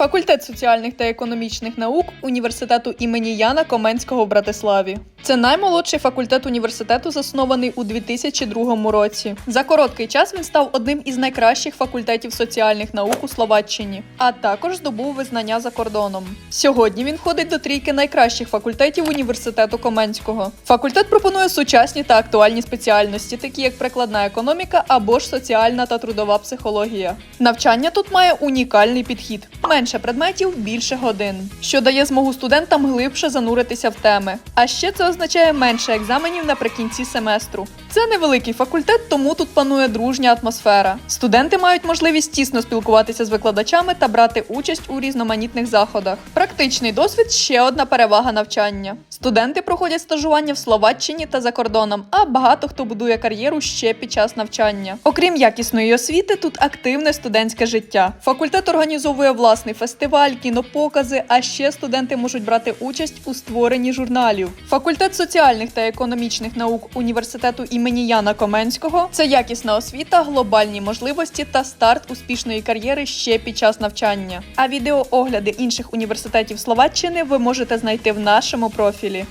Факультет соціальних та економічних наук університету імені Яна Коменського в Братиславі. Це наймолодший факультет університету, заснований у 2002 році. За короткий час він став одним із найкращих факультетів соціальних наук у Словаччині, а також здобув визнання за кордоном. Сьогодні він входить до трійки найкращих факультетів університету Коменського. Факультет пропонує сучасні та актуальні спеціальності, такі як прикладна економіка або ж соціальна та трудова психологія. Навчання тут має унікальний підхід: менше предметів, більше годин, що дає змогу студентам глибше зануритися в теми. А ще це означає менше екзаменів наприкінці семестру. Це невеликий факультет, тому тут панує дружня атмосфера. Студенти мають можливість тісно спілкуватися з викладачами та брати участь у різноманітних заходах. Практичний досвід ще одна перевага навчання. Студенти проходять стажування в Словаччині та за кордоном, а багато хто будує кар'єру ще під час навчання. Окрім якісної освіти, тут активне студентське життя. Факультет організовує власний фестиваль, кінопокази, а ще студенти можуть брати участь у створенні журналів. Факультет соціальних та економічних наук університету імені Яна Коменського це якісна освіта, глобальні можливості та старт успішної кар'єри ще під час навчання. А відеоогляди інших університетів Словаччини ви можете знайти в нашому профілі.